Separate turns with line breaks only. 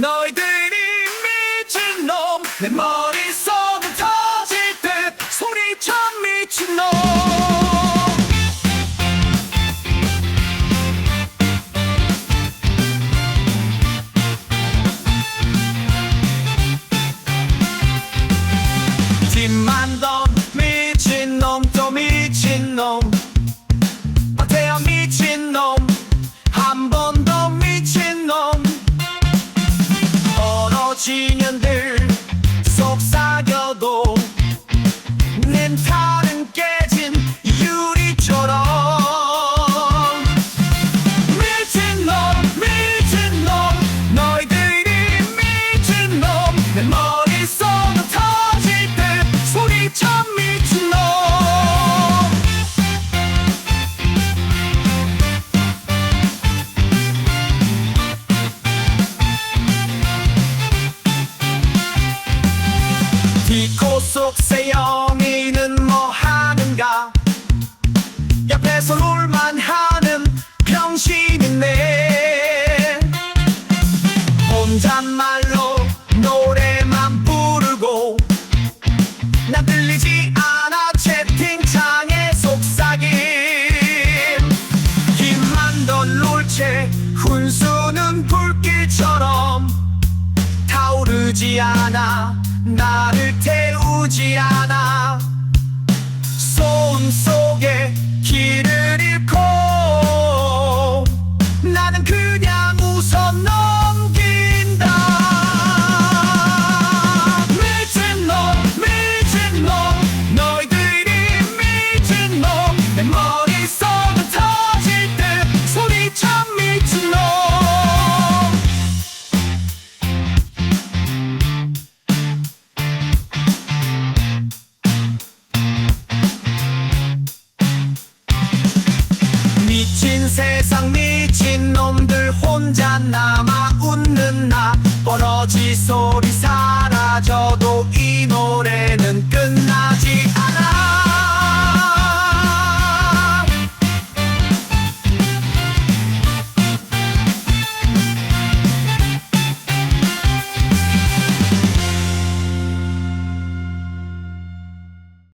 너희들이 미친 놈 내 머릿 진연들 속삭여도 멘탈 속 세영이는 뭐 하는가? 옆에서 롤만 하는 병신이네 혼잣말로 노래만 부르고 나 들리지 않아 채팅창에 속삭임. 더 롤체 훈수는 불길처럼 타오르지 않아 나를 태 Ludiana 세상 미친 놈들 혼자 남아 웃는 나. 뻔어지 소리